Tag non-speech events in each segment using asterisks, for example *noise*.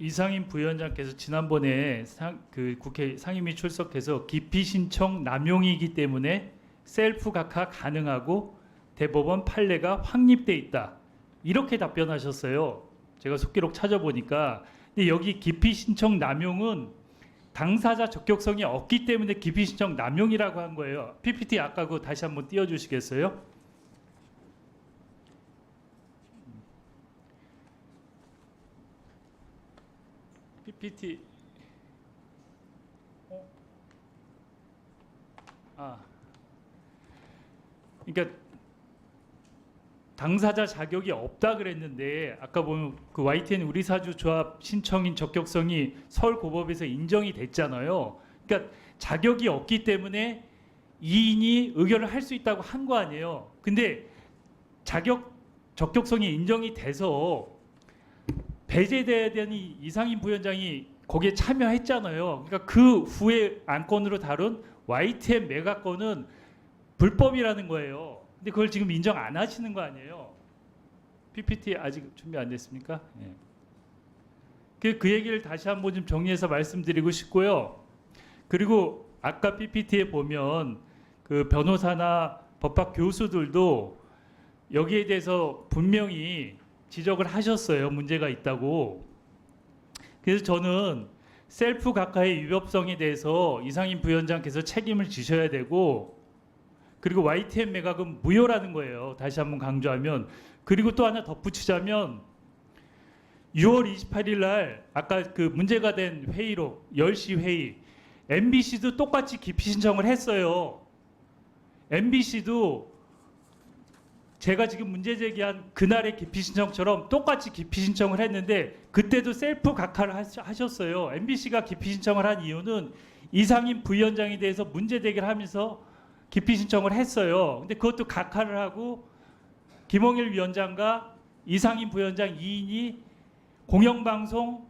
이상임 부위원장께서 지난번에 상, 그 국회 상임위 출석해서 기피 신청 남용이기 때문에 셀프 각하 가능하고 대법원 판례가 확립돼 있다. 이렇게 답변하셨어요. 제가 속기록 찾아보니까 근데 여기 기피 신청 남용은 당사자 적격성이 없기 때문에 기피 신청 남용이라고 한 거예요. PPT 아까 그 다시 한번 띄워 주시겠어요? PPT 어? 아 그러니까 당사자 자격이 없다 그랬는데 아까 보면 그 YTN 우리 사주 조합 신청인 적격성이 서울 고법에서 인정이 됐잖아요. 그러니까 자격이 없기 때문에 이인이 의결을 할 수 있다고 한 거 아니에요. 근데 자격 적격성이 인정이 돼서 배제돼야 되는 이 이상임 부위원장이 거기에 참여했잖아요. 그러니까 그 후에 안건으로 다룬 YTN 매각건은 불법이라는 거예요. 근데 그걸 지금 인정 안 하시는 거 아니에요? PPT 아직 준비 안 됐습니까? 예. 그, 그 얘기를 다시 한번 좀 정리해서 말씀드리고 싶고요. 그리고 아까 PPT에 보면 그 변호사나 법학 교수들도 여기에 대해서 분명히 지적을 하셨어요. 문제가 있다고. 그래서 저는 셀프 각하의 위법성에 대해서 이상임 부위원장께서 책임을 지셔야 되고 그리고 YTN 매각은 무효라는 거예요. 다시 한번 강조하면 그리고 또 하나 덧붙이자면 6월 28일 날 아까 그 문제가 된 회의록 10시 회의 MBC도 똑같이 기피 신청을 했어요. MBC도 제가 지금 문제 제기한 그날의 기피 신청처럼 똑같이 기피 신청을 했는데 그때도 셀프 각하를 하셨어요. MBC가 기피 신청을 한 이유는 이상임 부위원장에 대해서 문제 제기를 하면서 기피 신청을 했어요. 근데 그것도 각하를 하고 김홍일 위원장과 이상임 부위원장 2인이 공영방송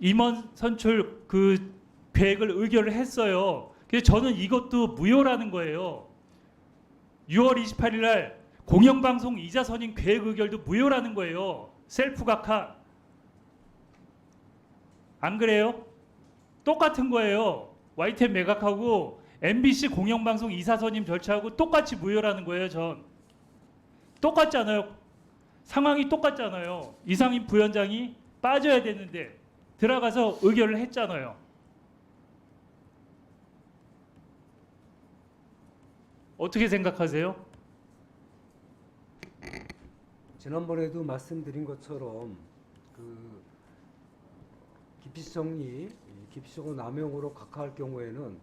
임원 선출 그 계획을 의결을 했어요. 그래서 저는 이것도 무효라는 거예요. 6월 28일 날 공영방송 이자 선임 계획 의결도 무효라는 거예요. 셀프 각하 안 그래요? 똑같은 거예요. YTN 매각하고 MBC 공영방송 이사 선임 절차하고 똑같이 무효라는 거예요. 전 똑같잖아요. 상황이 똑같잖아요. 이상임 부위원장이 빠져야 되는데 들어가서 의결을 했잖아요. 어떻게 생각하세요? 지난번에도 말씀드린 것처럼 그 기피시청이 기피시청을 남용으로 각하할 경우에는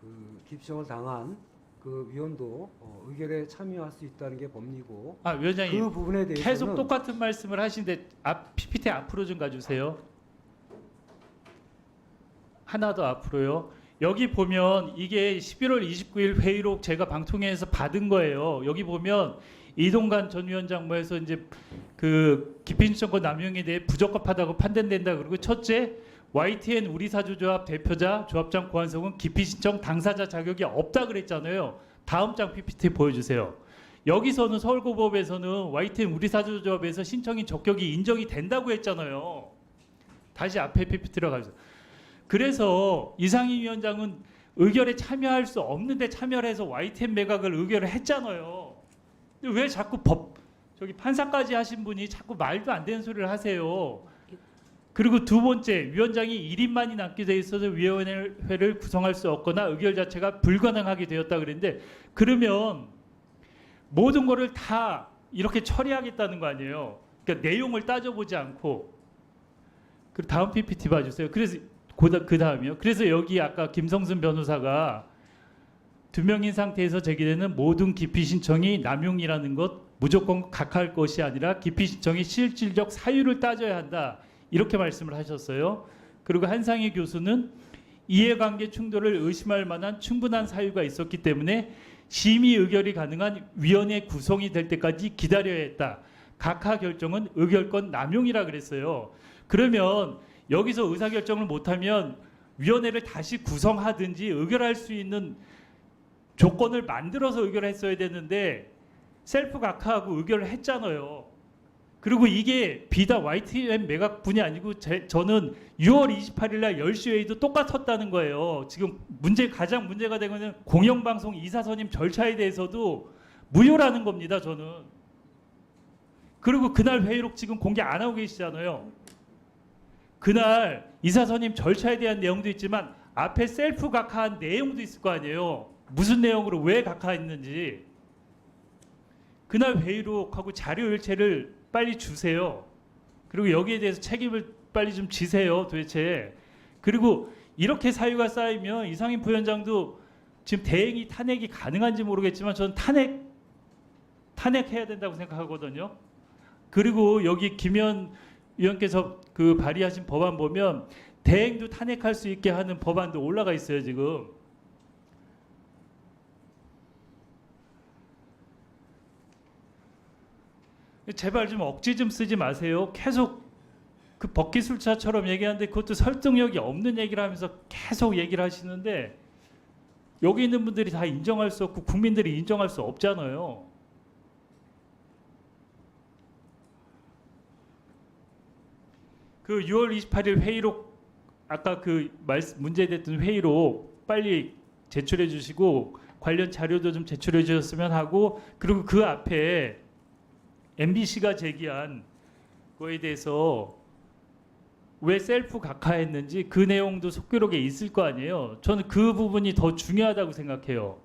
그 기피시청을 당한 그 위원도 어, 의결에 참여할 수 있다는 게 법리고 아 위원장님 그 부분에 대해서는 계속 똑같은 말씀을 하시는데 앞 PPT 앞으로 좀 가주세요. 하나 더 앞으로요. 여기 보면 이게 11월 29일 회의록 제가 방통위에서 받은 거예요. 여기 보면 이동관 전 위원장 뭐해서 이제 그 기피신청권 남용에 대해 부적합하다고 판단된다 그리고 첫째 YTN 우리 사주조합 대표자 조합장 고한성은 기피신청 당사자 자격이 없다 그랬잖아요. 다음 장 PPT 보여주세요. 여기서는 서울고법에서는 YTN 우리 사주조합에서 신청인 적격이 인정이 된다고 했잖아요. 다시 앞에 PPT로 가주세요. 그래서 이상희 위원장은 의결에 참여할 수 없는데 참여를 해서 YTN 매각을 의결을 했잖아요. 왜 자꾸 법 저기 판사까지 하신 분이 자꾸 말도 안 되는 소리를 하세요. 그리고 두 번째 위원장이 1인만이 남게 돼 있어서 위원회를 구성할 수 없거나 의결 자체가 불가능하게 되었다 그랬는데 그러면 모든 거를 다 이렇게 처리하겠다는 거 아니에요. 그러니까 내용을 따져보지 않고 그 다음 PPT 봐주세요. 그래서 그, 그 다음이요. 그래서 여기 아까 김성순 변호사가 두 명인 상태에서 제기되는 모든 기피 신청이 남용이라는 것 무조건 각할 것이 아니라 기피 신청의 실질적 사유를 따져야 한다 이렇게 말씀을 하셨어요. 그리고 한상희 교수는 이해관계 충돌을 의심할 만한 충분한 사유가 있었기 때문에 심의 의결이 가능한 위원회 구성이 될 때까지 기다려야 했다. 각하 결정은 의결권 남용이라 그랬어요. 그러면 여기서 의사결정을 못하면 위원회를 다시 구성하든지 의결할 수 있는 조건을 만들어서 의결했어야 되는데 셀프 각하하고 의결을 했잖아요. 그리고 이게 비다 YTN 매각분이 아니고 제, 저는 6월 28일 날 10시 회의도 똑같았다는 거예요. 지금 문제 가장 문제가 되는 공영방송 이사 선임 절차에 대해서도 무효라는 겁니다. 저는. 그리고 그날 회의록 지금 공개 안 하고 계시잖아요. 그날 이사 선임 절차에 대한 내용도 있지만 앞에 셀프 각하한 내용도 있을 거 아니에요. 무슨 내용으로 왜 각하했는지. 그날 회의록하고 자료 일체를 빨리 주세요. 그리고 여기에 대해서 책임을 빨리 좀 지세요. 도대체. 그리고 이렇게 사유가 쌓이면 이상임 부위원장도 지금 대행이 탄핵이 가능한지 모르겠지만 저는 탄핵 탄핵해야 된다고 생각하거든요. 그리고 여기 김현 의원께서 그 발의하신 법안 보면 대행도 탄핵할 수 있게 하는 법안도 올라가 있어요 지금. 제발 좀 억지 좀 쓰지 마세요. 계속 그 법기술차처럼 얘기하는데 그것도 설득력이 없는 얘기를 하면서 계속 얘기를 하시는데 여기 있는 분들이 다 인정할 수 없고 국민들이 인정할 수 없잖아요. 그 6월 28일 회의록 아까 그 말, 문제됐던 회의록 빨리 제출해 주시고 관련 자료도 좀 제출해 주셨으면 하고 그리고 그 앞에 MBC가 제기한 거에 대해서 왜 셀프 각하했는지 그 내용도 속기록에 있을 거 아니에요. 저는 그 부분이 더 중요하다고 생각해요.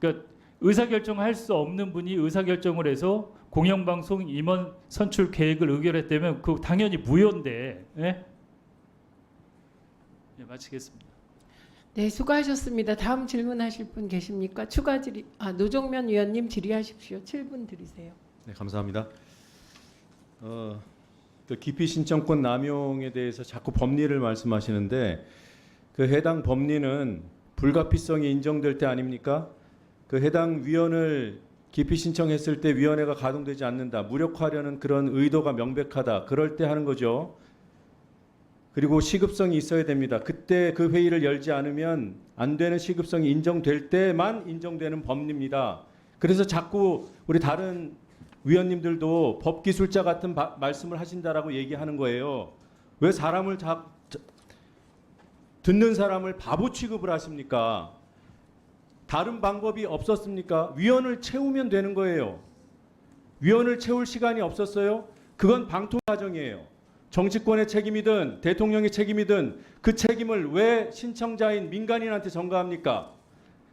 그러니까 의사결정할 수 없는 분이 의사결정을 해서 공영방송 임원 선출 계획을 의결했다면 그 당연히 무효인데. 예? 네, 마치겠습니다. 네, 수고하셨습니다. 다음 질문하실 분 계십니까? 추가 질의, 아, 노정면 위원님 질의하십시오. 7분 드리세요. 네, 감사합니다. 어, 그 기피 신청권 남용에 대해서 자꾸 법리를 말씀하시는데 그 해당 법리는 불가피성이 인정될 때 아닙니까? 그 해당 위원을 기피 신청했을 때 위원회가 가동되지 않는다. 무력화하려는 그런 의도가 명백하다. 그럴 때 하는 거죠. 그리고 시급성이 있어야 됩니다. 그때 그 회의를 열지 않으면 안 되는 시급성이 인정될 때만 인정되는 법리입니다. 그래서 자꾸 우리 다른 위원님들도 법기술자 같은 바- 말씀을 하신다라고 얘기하는 거예요. 왜 사람을 자, 자- 듣는 사람을 바보 취급을 하십니까? 다른 방법이 없었습니까? 위원을 채우면 되는 거예요. 위원을 채울 시간이 없었어요? 그건 방통 과정이에요. 정치권의 책임이든 대통령의 책임이든 그 책임을 왜 신청자인 민간인한테 전가합니까?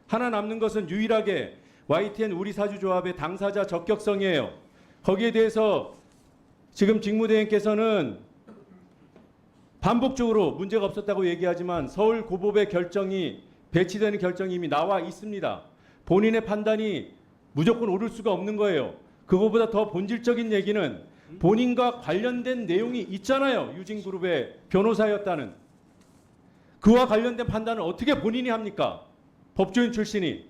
하나 남는 것은 유일하게 YTN 우리 사주조합의 당사자 적격성이에요. 거기에 대해서 지금 직무대행께서는 반복적으로 문제가 없었다고 얘기하지만 서울 고법의 결정이 배치되는 결정이 이미 나와 있습니다. 본인의 판단이 무조건 옳을 수가 없는 거예요. 그거보다 더 본질적인 얘기는 본인과 관련된 내용이 있잖아요. 유진그룹의 변호사였다는. 그와 관련된 판단을 어떻게 본인이 합니까? 법조인 출신이.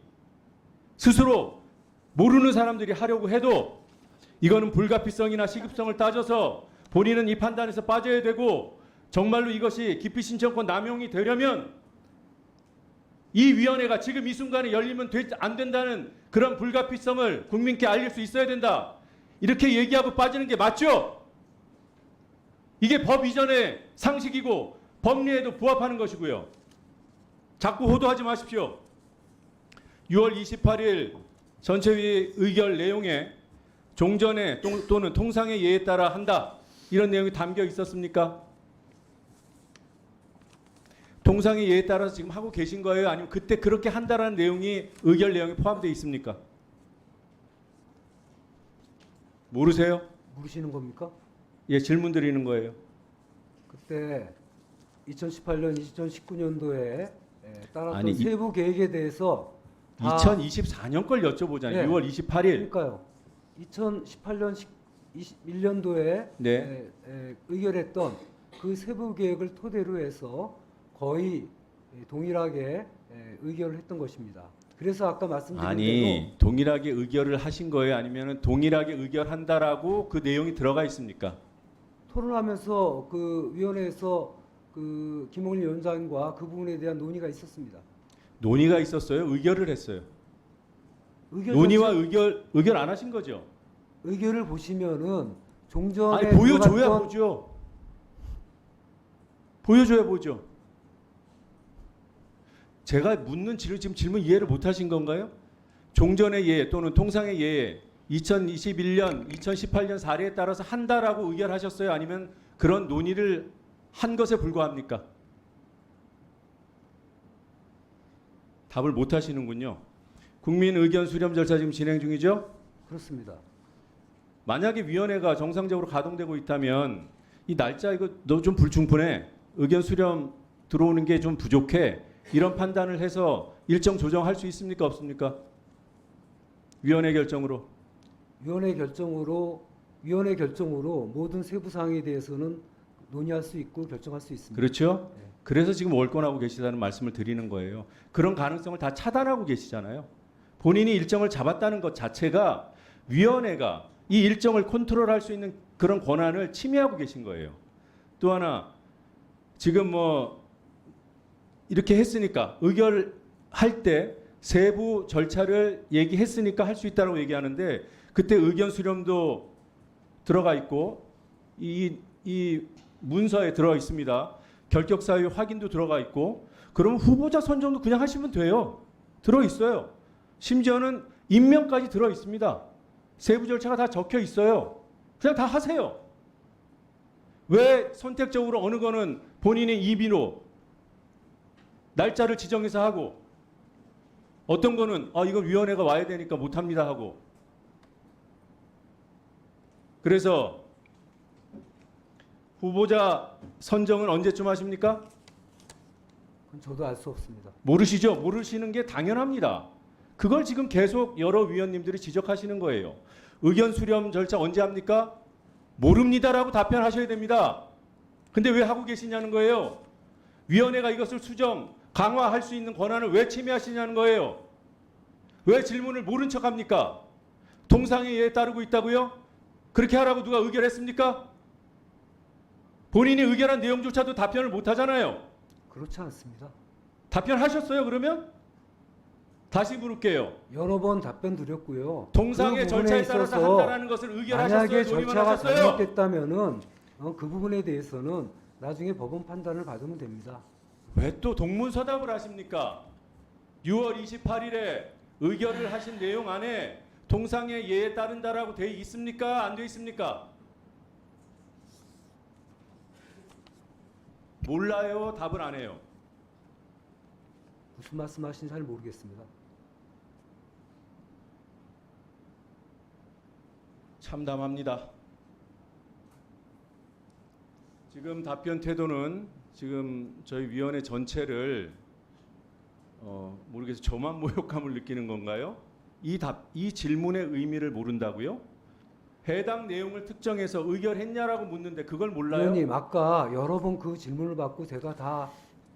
스스로 모르는 사람들이 하려고 해도 이거는 불가피성이나 시급성을 따져서 본인은 이 판단에서 빠져야 되고 정말로 이것이 기피 신청권 남용이 되려면 이 위원회가 지금 이 순간에 열리면 되- 안 된다는 그런 불가피성을 국민께 알릴 수 있어야 된다. 이렇게 얘기하고 빠지는 게 맞죠? 이게 법 이전의 상식이고 법리에도 부합하는 것이고요. 자꾸 호도하지 마십시오. 6월 28일 전체회의 의결 내용에 종전에 또- 또는 통상의 예에 따라 한다 이런 내용이 담겨 있었습니까? 통상의 예에 따라서 지금 하고 계신 거예요? 아니면 그때 그렇게 한다라는 내용이 의결 내용에 포함되어 있습니까? 모르세요? 물으시는 겁니까? 예, 질문 드리는 거예요. 그때 2018년, 2019년도에 따랐던 아니, 이- 세부 계획에 대해서 다 2024년 걸 여쭤보잖아요. 예. 6월 28일. 그러니까요. 2018년 21년도에 네. 의결했던 그 세부 계획을 토대로 해서 거의 예, 동일하게 에, 의결을 했던 것입니다. 그래서 아까 말씀드린 대로 아니, 동일하게 의결을 하신 거예요? 아니면 동일하게 의결한다라고 그 내용이 들어가 있습니까? 토론하면서 그 위원회에서 그 김홍일 위원장과 그 부분에 대한 논의가 있었습니다. 논의가 있었어요? 의결을 했어요? 의결 논의와 자체- 의결 의결 안 하신 거죠? 의결을 보시면은 종전에 아니 보여줘야 들어갔던 보죠. 보여줘야 보죠. 제가 묻는 질- 지금 질문 이해를 못 하신 건가요? 종전의 예 또는 통상의 예 2021년, 2018년 사례에 따라서 한다라고 의결하셨어요? 아니면 그런 논의를 한 것에 불과합니까? 답을 못 하시는군요. 국민 의견 수렴 절차 지금 진행 중이죠? 그렇습니다. 만약에 위원회가 정상적으로 가동되고 있다면 이 날짜 이거 너 좀 불충분해 의견 수렴 들어오는 게 좀 부족해 이런 판단을 해서 일정 조정할 수 있습니까 없습니까? 위원회 결정으로 위원회 결정으로 위원회 결정으로 모든 세부 사항에 대해서는 논의할 수 있고 결정할 수 있습니다. 그렇죠? 네. 그래서 지금 월권하고 계시다는 말씀을 드리는 거예요. 그런 가능성을 다 차단하고 계시잖아요. 본인이 일정을 잡았다는 것 자체가 위원회가 이 일정을 컨트롤할 수 있는 그런 권한을 침해하고 계신 거예요. 또 하나 지금 뭐 이렇게 했으니까 의결할 때 세부 절차를 얘기했으니까 할 수 있다라고 얘기하는데 그때 의견 수렴도 들어가 있고 이, 이 문서에 들어 있습니다. 결격 사유 확인도 들어가 있고 그러면 후보자 선정도 그냥 하시면 돼요. 들어 있어요. 심지어는 임명까지 들어 있습니다. 세부 절차가 다 적혀 있어요. 그냥 다 하세요. 왜 선택적으로 어느 거는 본인의 임의로 날짜를 지정해서 하고 어떤 거는 아 이거 위원회가 와야 되니까 못 합니다 하고 그래서 후보자 선정은 언제쯤 하십니까? 저도 알 수 없습니다. 모르시죠? 모르시는 게 당연합니다. 그걸 지금 계속 여러 위원님들이 지적하시는 거예요. 의견 수렴 절차 언제 합니까? 모릅니다라고 답변하셔야 됩니다. 근데 왜 하고 계시냐는 거예요. 위원회가 이것을 수정, 강화할 수 있는 권한을 왜 침해하시냐는 거예요. 왜 질문을 모른 척 합니까? 통상의 예에 따르고 있다고요? 그렇게 하라고 누가 의결했습니까? 본인이 의결한 내용조차도 답변을 못 하잖아요. 그렇지 않습니다. 답변하셨어요 그러면? 다시 물을게요. 여러 번 답변 드렸고요. 동상의 그 절차에 따라서 한다라는 것을 의결하셨어요? 만약에 절차가 하셨어요? 잘못됐다면은 어, 그 부분에 대해서는 나중에 법원 판단을 받으면 됩니다. 왜 또 동문서답을 하십니까? 6월 28일에 의결을 하신 내용 안에 동상의 예에 따른다라고 돼 있습니까? 안 돼 있습니까? 몰라요. 답을 안 해요. 무슨 말씀하시는지 잘 모르겠습니다. 참담합니다. 지금 답변 태도는 지금 저희 위원회 전체를 어, 모르겠어요. 저만 *laughs* 모욕감을 느끼는 건가요? 이 답, 이 질문의 의미를 모른다고요? 해당 내용을 특정해서 의결했냐라고 묻는데 그걸 몰라요? 의원님 아까 여러 번 그 질문을 받고 제가 다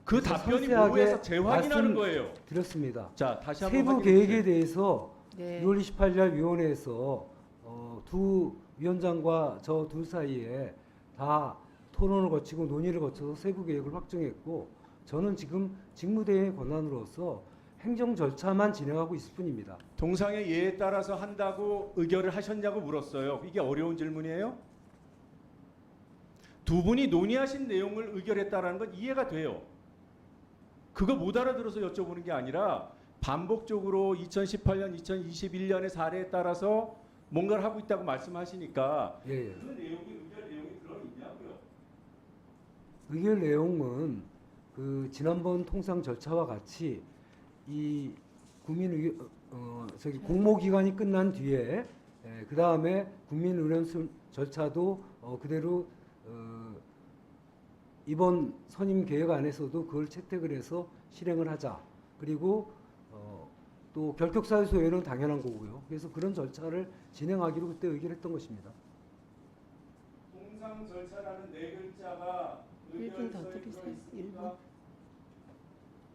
그 답변이 뭐해서 재확인하는 거예요. 드렸습니다. 자, 다시 한번 세부 확인해 계획에 주세요. 대해서 네. 6월 28일 날 위원회에서 어, 두 위원장과 저 둘 사이에 다 토론을 거치고 논의를 거쳐서 세부 계획을 확정했고 저는 지금 직무대행의 권한으로서 행정 절차만 진행하고 있을 뿐입니다. 동상의 예에 따라서 한다고 의결을 하셨냐고 물었어요. 이게 어려운 질문이에요? 두 분이 논의하신 내용을 의결했다라는 건 이해가 돼요. 그거 못 알아들어서 여쭤보는 게 아니라 반복적으로 2018년, 2021년의 사례에 따라서 뭔가를 하고 있다고 말씀하시니까 예, 예. 그 내용이 의결 내용이 들어있냐고요. 의결 내용은 그 지난번 통상 절차와 같이 이 국민 의 어, 저기 공모 기간이 끝난 뒤에 그 다음에 국민 의견 수 절차도 어, 그대로 어, 이번 선임 계획 안에서도 그걸 채택을 해서 실행을 하자. 그리고 어, 또 결격 사유 소외는 당연한 거고요. 그래서 그런 절차를 진행하기로 그때 의결했던 것입니다. 통상 절차라는 네 글자가 일분 더 드리세요. 일분.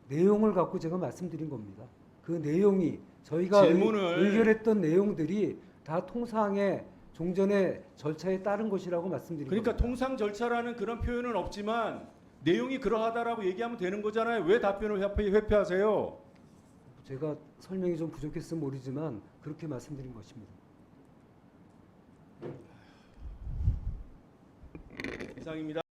내용을 갖고 제가 말씀드린 겁니다. 그 내용이 저희가 질문을- 의, 결했던 내용들이 다 통상의 종전의 절차에 따른 것이라고 말씀드린 그러니까 겁니다. 통상 절차라는 그런 표현은 없지만 내용이 그러하다라고 얘기하면 되는 거잖아요. 왜 답변을 회피, 회피하세요? 제가 설명이 좀 부족했으면 모르지만 그렇게 말씀드린 것입니다. 이상입니다.